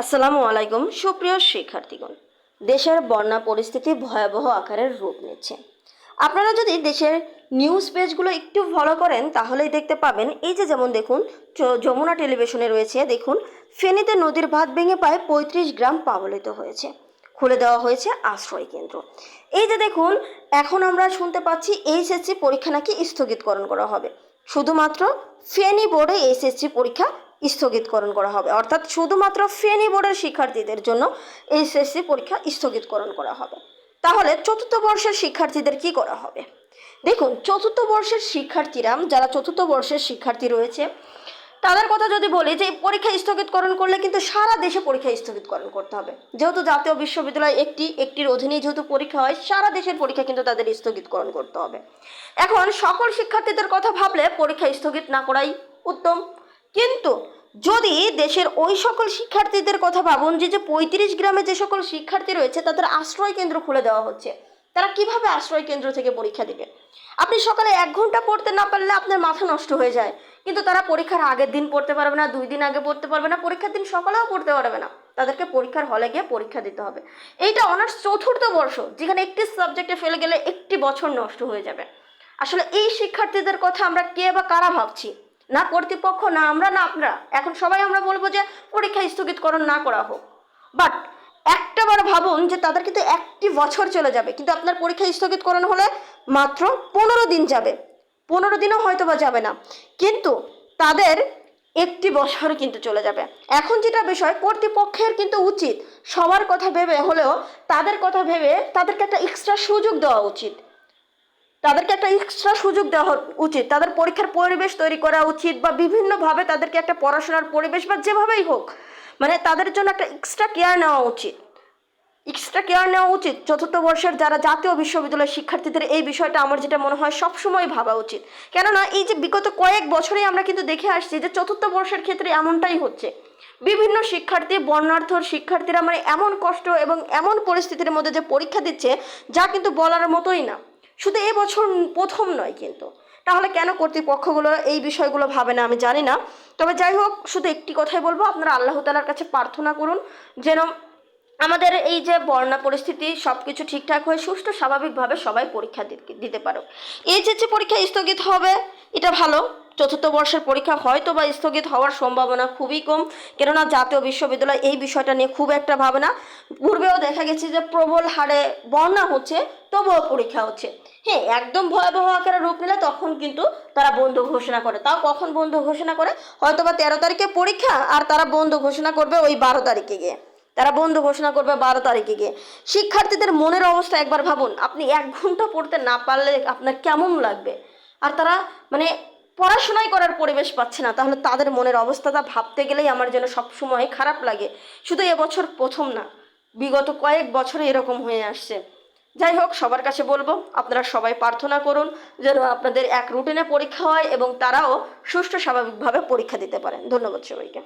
আসসালামু আলাইকুম, সুপ্রিয় শিক্ষার্থীগণ। দেশের বন্যা পরিস্থিতি ভয়াবহ আকারের রূপ নিচ্ছে। আপনারা যদি দেশের নিউজ পেজগুলো একটু ফলো করেন, তাহলেই দেখতে পাবেন, এই যে যেমন দেখুন যমুনা টেলিভিশনে রয়েছে, দেখুন, ফেনীতে নদীর ভাত ভেঙে প্রায় পঁয়ত্রিশ গ্রাম পাবলিত হয়েছে। খুলে দেওয়া হয়েছে আশ্রয় কেন্দ্র। এই যে দেখুন, এখন আমরা শুনতে পাচ্ছি এইচএসসি পরীক্ষা নাকি স্থগিতকরণ করা হবে। শুধুমাত্র ফেনী বোর্ডে এইচএসসি পরীক্ষা স্থগিতকরণ করা হবে। অর্থাৎ শুধুমাত্র ফেনী বোর্ডের শিক্ষার্থীদের জন্য এইচএসসি পরীক্ষা স্থগিতকরণ করা হবে। তাহলে চতুর্থ বর্ষের শিক্ষার্থীদের কি করা হবে? দেখুন, চতুর্থ বর্ষের শিক্ষার্থীরা, যারা চতুর্থ বর্ষের শিক্ষার্থী রয়েছে, তাদের কথা যদি বলি যে পরীক্ষা স্থগিতকরণ করলে কিন্তু সারা দেশে পরীক্ষা স্থগিতকরণ করতে হবে। যেহেতু জাতীয় বিশ্ববিদ্যালয় একটি, একটির অধীনে যেহেতু পরীক্ষা হয়, সারা দেশের পরীক্ষা কিন্তু তাদের স্থগিতকরণ করতে হবে। এখন সকল শিক্ষার্থীদের কথা ভাবলে পরীক্ষা স্থগিত না করাই উত্তম। কিন্তু যদি দেশের ওই সকল শিক্ষার্থীদের কথা ভাবুন, যে যে পঁয়ত্রিশ গ্রামে যে সকল শিক্ষার্থী রয়েছে, তাদের আশ্রয় কেন্দ্র খুলে দেওয়া হচ্ছে, তারা কীভাবে আশ্রয় কেন্দ্র থেকে পরীক্ষা দিবে? আপনি সকালে এক ঘণ্টা পড়তে না পারলে আপনার মাথা নষ্ট হয়ে যায়। কিন্তু তারা পরীক্ষার আগের দিন পড়তে পারবে না, দুই দিন আগে পড়তে পারবে না, পরীক্ষার দিন সকালেও পড়তে পারবে না। তাদেরকে পরীক্ষার হলে গিয়ে পরীক্ষা দিতে হবে। এইটা অনার্স চতুর্থ বর্ষ, যেখানে একটি সাবজেক্টে ফেলে গেলে একটি বছর নষ্ট হয়ে যাবে। আসলে এই শিক্ষার্থীদের কথা আমরা কে বা কারা ভাবছি? না কর্তৃপক্ষ, না আমরা, না আপনারা। এখন সবাই আমরা বলব যে পরীক্ষা স্থগিতকরণ না করা হোক। বাট একটা বার ভাবুন যে তাদের কিন্তু একটি বছর চলে যাবে। কিন্তু আপনার পরীক্ষা স্থগিতকরণ হলে মাত্র পনেরো দিন যাবে। পনেরো দিনও হয়তো বা যাবে না। কিন্তু তাদের একটি বছর কিন্তু চলে যাবে। এখন যেটা বিষয়, কর্তৃপক্ষের কিন্তু উচিত সবার কথা ভেবে হলেও তাদের কথা ভেবে তাদেরকে একটা এক্সট্রা সুযোগ দেওয়া উচিত। তাদেরকে একটা এক্সট্রা সুযোগ দেওয়া উচিত। তাদের পরীক্ষার পরিবেশ তৈরি করা উচিত বা বিভিন্নভাবে তাদেরকে একটা পড়াশোনার পরিবেশ বা যেভাবেই হোক মানে তাদের জন্য একটা এক্সট্রা কেয়ার নেওয়া উচিত। এক্সট্রা কেয়ার নেওয়া উচিত। চতুর্থ বর্ষের যারা জাতীয় বিশ্ববিদ্যালয়ের শিক্ষার্থীদের এই বিষয়টা আমার যেটা মনে হয় সবসময় ভাবা উচিত। কেননা এই যে বিগত কয়েক বছরেই আমরা কিন্তু দেখে আসছি যে চতুর্থ বর্ষের ক্ষেত্রে এমনটাই হচ্ছে। বিভিন্ন শিক্ষার্থী বর্ণার্থর শিক্ষার্থীরা মানে এমন কষ্ট এবং এমন পরিস্থিতির মধ্যে যে পরীক্ষা দিচ্ছে, যা কিন্তু বলার মতোই না। শুধু এবছর প্রথম নয় কিন্তু। তাহলে কেন কর্তৃপক্ষগুলো এই বিষয়গুলো ভাবে না আমি জানি না। তবে যাই হোক, শুধু একটি কথাই বলব, আপনারা আল্লাহ তালার কাছে প্রার্থনা করুন, যেন আমাদের এই যে বন্যা পরিস্থিতি সব কিছু ঠিকঠাক হয়ে সুষ্ঠু স্বাভাবিকভাবে সবাই পরীক্ষা দিতে পারো এইচএসসি পরীক্ষা স্থগিত হবে, এটা ভালো। চতুর্থ বর্ষের পরীক্ষা হয়তো বা স্থগিত হওয়ার সম্ভাবনা খুবই কম, কেননা জাতীয় বিশ্ববিদ্যালয় এই বিষয়টা নিয়ে খুব একটা ভাবে না। পূর্বেও দেখা গেছে যে প্রবল হারে বন্যা হচ্ছে, তবুও পরীক্ষা হচ্ছে। হ্যাঁ একদম ভয়াবহ আকারে রূপ নিলে তখন কিন্তু তারা বন্ধ ঘোষণা করে। তাও কখন বন্ধ ঘোষণা করে? হয়তো বা তেরো তারিখে পরীক্ষা, আর তারা বন্ধ ঘোষণা করবে ওই বারো তারিখে গিয়ে। তারা বন্ধ ঘোষণা করবে বারো তারিখে। গিয়ে শিক্ষার্থীদের মনের অবস্থা একবার ভাবুন, আপনি এক ঘণ্টা পড়তে না পারলে আপনার কেমন লাগবে? আর তারা মানে পড়াশোনাই করার পরিবেশ পাচ্ছে না, তাহলে তাদের মনের অবস্থাটা ভাবতে গেলেই আমার যেন সবসময় খারাপ লাগে। শুধু এবছর প্রথম না, বিগত কয়েক বছরে এরকম হয়ে আসছে। যাই হোক, সবার কাছে বলব, আপনারা সবাই প্রার্থনা করুন যেন আপনাদের এক রুটিনে পরীক্ষা হয় এবং তারাও সুষ্ঠু স্বাভাবিকভাবে পরীক্ষা দিতে পারেন। ধন্যবাদ সবাইকে।